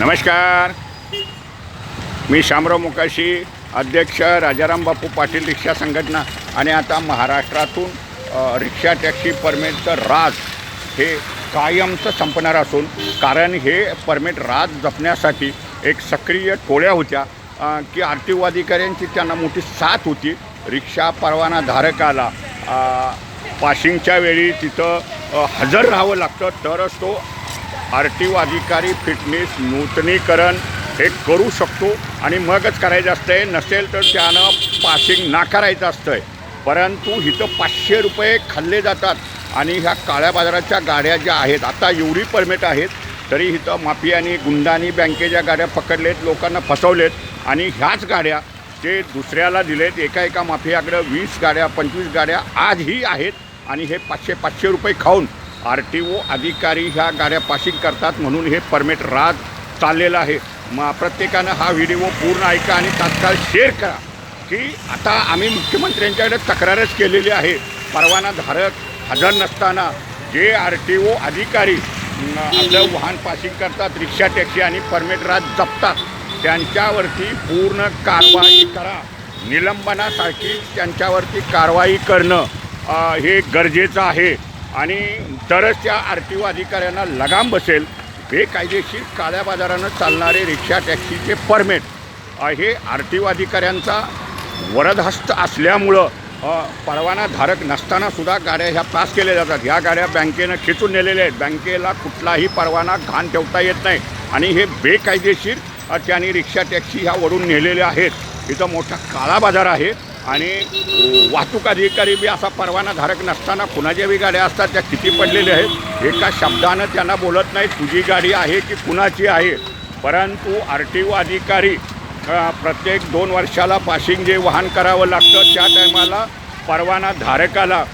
नमस्कार. मी शामराव मुकाशी अध्यक्ष राजाराम बापू पाटील रिक्षा संघटना आणि आता महाराष्ट्रातून रिक्षा टॅक्सी परमिटचं राज हे कायमचं संपणार असून कारण हे परमिट राज जपण्यासाठी एक सक्रिय टोळ्या होत्या की आर अधिकाऱ्यांची त्यांना मोठी साथ होती. रिक्षा परवाना धारकाला पाशिंगच्या वेळी तिथं हजर राहावं लागतं तरच तो आर टी ओ अधिकारी फिटनेस नूतनीकरण हे करू शकतो आणि मगच करायचं असतं आहे नसेल तर त्यानं पासिंग नाकारायचं असतं आहे परंतु इथं पाचशे रुपये खाल्ले जातात आणि ह्या काळ्या बाजाराच्या गाड्या ज्या आहेत आता एवढी परमिट आहेत तरी इथं माफियानी गुंडानी बँकेच्या गाड्या पकडलेत लोकांना फसवलेत आणि ह्याच गाड्या ते दुसऱ्याला दिलेत एका एका माफियाकडं वीस गाड्या पंचवीस गाड्या आजही आहेत आणि हे पाचशे पाचशे रुपये खाऊन आर टी ओ अधिकारी ह्या गाड्या पासिंग करतात म्हणून हे परमिट राहत चाललेलं आहे. मग प्रत्येकानं हा व्हिडिओ पूर्ण ऐका आणि तात्काळ शेअर करा की आता आम्ही मुख्यमंत्र्यांच्याकडे तक्रारच केलेली आहे. परवाना धारक हजर नसताना जे आर टी ओ अधिकारी आपलं वाहन पासिंग करतात रिक्षा टॅक्सी आणि परमिट राज जपतात त्यांच्यावरती पूर्ण कारवाई करा. निलंबनासाठी त्यांच्यावरती कारवाई करणं हे गरजेचं आहे. आणि तरच त्या आर टी ओ अधिकाऱ्यांना लगाम बसेल बेकायदेशीर काळ्या बाजारानं चालणारे रिक्षा टॅक्सीचे परमिट. हे आर टी ओ अधिकाऱ्यांचा वरदहस्त असल्यामुळं परवाना धारक नसताना सुद्धा गाड्या ह्या पास केल्या जातात. ह्या गाड्या बँकेनं खेचून नेलेल्या आहेत. बँकेला कुठलाही परवाना घाण ठेवता येत नाही. आणि हे बेकायदेशीर त्यांनी रिक्षा टॅक्सी ह्या वरून नेलेल्या आहेत. इथं मोठा काळा बाजार आहे. आणि वाहतूक अधिकारी बी असा परवाना धारक नसताना कुणाच्या बी गाड्या असतात त्या किती पडलेल्या आहेत एका शब्दानं त्यांना बोलत नाही तुझी गाडी आहे की कुणाची आहे? परंतु आर टी ओ अधिकारी प्रत्येक दोन वर्षाला पासिंग जे वाहन करावं लागतं त्या टायमाला परवाना धारकाला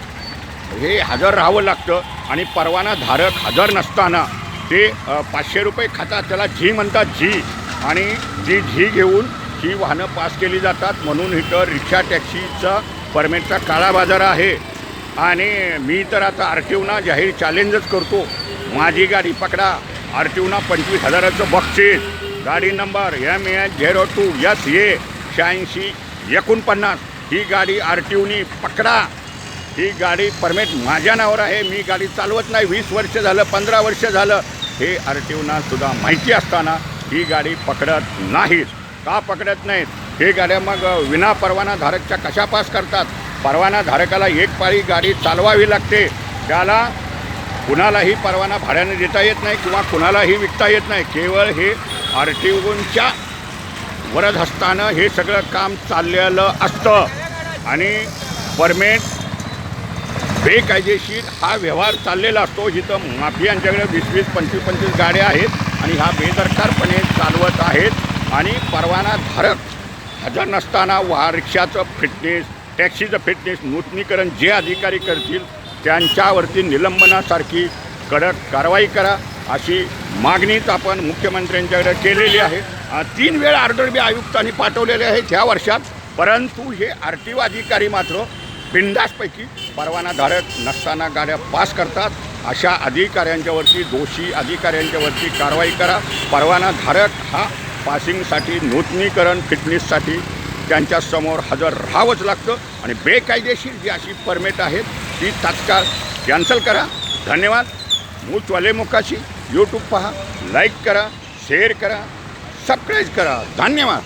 हे हजर राहावं लागतं आणि परवाना धारक हजर नसताना ते पाचशे रुपये खातात त्याला झी म्हणतात झी. आणि ती झी घेऊन ही वाहनं पास केली जातात म्हणून इथं रिक्षा टॅक्सीचा परमिटचा काळा बाजार आहे. आणि मी तर आता आर टी ओना जाहीर चॅलेंजच करतो. माझी गाडी पकडा. आर टी ओना पंचवीस हजाराचं बक्षीस. गाडी number M H zero two S A शहाऐंशी एकोणपन्नास. ही गाडी आर टी ओनी पकडा. ही गाडी परमिट माझ्या नावावर आहे. मी गाडी चालवत नाही. वीस वर्ष झालं पंधरा वर्ष झालं. हे आर टी ओना सुद्धा माहिती असताना ही गाडी पकडत नाहीत. का पकडत नाहीत? हे गाड्या मग विना परवाना धारकच्या कशा पास करतात? परवाना धारकाला एक पाळी गाडी चालवावी लागते. त्याला कुणालाही परवाना भाड्याने देता येत नाही किंवा कुणालाही विकता येत नाही. केवळ हे आर टी ओच्या वरद हस्तानं हे सगळं काम चाललेलं असतं. आणि परमेट बेकायदेशीर हा व्यवहार चाललेला असतो. जिथं माफियांच्याकडे वीस वीस पंचवीस पंचवीस गाड्या आहेत आणि हा बेदरकारपणे चालवत आहेत. आणि परवानाधारक हजर नसताना वा रिक्षाचं फिटनेस टॅक्सीचं फिटनेस नूतनीकरण जे अधिकारी करतील त्यांच्यावरती निलंबनासारखी कडक कारवाई करा अशी मागणीच आपण मुख्यमंत्र्यांच्याकडे केलेली आहे. तीन वेळा आर्डर बी आयुक्तांनी पाठवलेले आहेत ह्या वर्षात परंतु हे आर टी ओ अधिकारी मात्र बिंदासपैकी परवानाधारक नसताना गाड्या पास करतात. अशा अधिकाऱ्यांच्यावरती दोषी अधिकाऱ्यांच्यावरती कारवाई करा. परवानाधारक हा पासिंगसाठी नूतनीकरण फिटनेससाठी त्यांच्यासमोर हजर राहावंच लागतं आणि बेकायदेशीर जी अशी परमिट आहेत ती तात्काळ कॅन्सल करा. धन्यवाद. मूचवाले मुकाशी यूट्यूब पहा लाईक करा शेअर करा सबस्क्राईब करा. धन्यवाद.